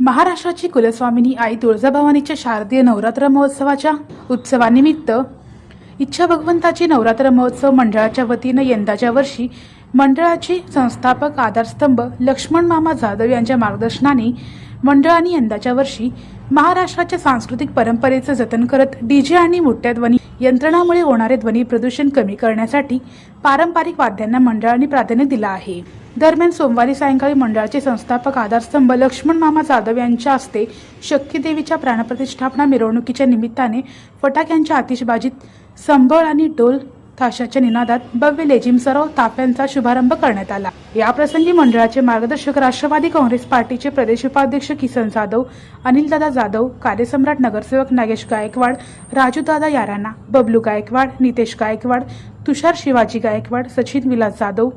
महाराष्ट्राची कुलस्वामिनी आई तुळजाभवानीच्या शारदीय नवरात्र महोत्सवाच्या उत्सवानिमित्त इच्छा भगवंताची नवरात्र महोत्सव मंडळाच्या वतीनं यंदाच्या वर्षी मंडळाचे संस्थापक आधारस्तंभ लक्ष्मण मामा जाधव यांच्या मार्गदर्शनाने मंडळाने यंदाच्या वर्षी महाराष्ट्राच्या सांस्कृतिक परंपरेचं जतन करत डीजे आणि मोठ्या ध्वनी यंत्रणामुळे होणारे ध्वनी प्रदूषण कमी करण्यासाठी पारंपरिक वाद्यांना मंडळाने प्राधान्य दिलं आहे. दरम्यान सोमवारी सायंकाळी मंडळाचे संस्थापक आधारस्तंभ लक्ष्मण मामा जाधव यांच्या हस्ते शक्तीदेवीच्या प्राणप्रतिष्ठापना मिरवणुकीच्या निमित्ताने फटाक्यांच्या आतिषबाजीत संबळ आणि डोल ताशाच्या निनादात भव्य लेझिम सराव ताफ्यांचा शुभारंभ करण्यात आला. याप्रसंगी मंडळाचे मार्गदर्शक राष्ट्रवादी काँग्रेस पार्टीचे प्रदेश उपाध्यक्ष किसन जाधव अनिलदादा जाधव कार्यसम्राट नगरसेवक नागेश गायकवाड राजूदादा याराना बबलू गायकवाड नितेश गायकवाड तुषार शिवाजी गायकवाड सचिन विलास जाधव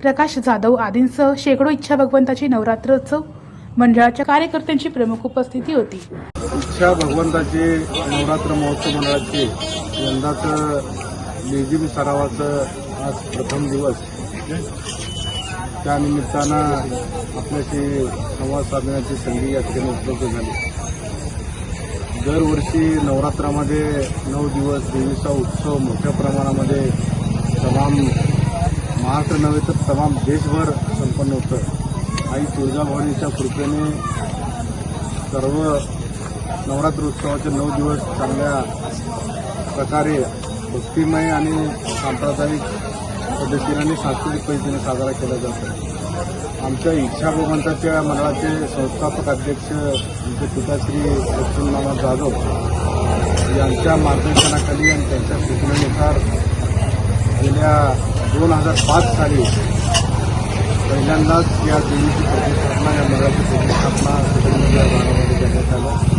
प्रकाश जाधव आदींसह शेकडो इच्छा भगवंताची नवरात्रोत्सव मंडळाच्या कार्यकर्त्यांची प्रमुख उपस्थिती होती. इच्छा भगवंताचे नवरात्र महोत्सव मंडळाचे यंदाचं लेझिम सरावाचं आज प्रथम दिवस. त्यानिमित्तानं आपल्याशी संवाद साधण्याची संधी या ठिकाणी उपलब्ध झाली. दरवर्षी नवरात्रामध्ये नऊ दिवस देवीचा उत्सव मोठ्या प्रमाणामध्ये तमाम महाराष्ट्र नव्हे तर तमाम देशभर संपन्न होतं. आई तुळजाभवानीच्या कृपेने सर्व नवरात्र उत्सवाचे नऊ दिवस चांगल्या प्रकारे भक्तिमय आणि सांप्रदायिक पद्धतीने आणि सांस्कृतिक पद्धतीने साजरा केला जातो. आमच्या इच्छा भगवंताच्या मंडळाचे संस्थापक अध्यक्ष आमचे पिताश्री लक्ष्मीनामा जाधव यांच्या मार्गदर्शनाखाली आणि त्यांच्या सूचनेनुसार गेल्या दोन हजार पाच साली पहिल्यांदाच या देवीची प्रतिष्ठापना या मराठी प्रतिष्ठापना सुद्धा या गावामध्ये करण्यात आलं.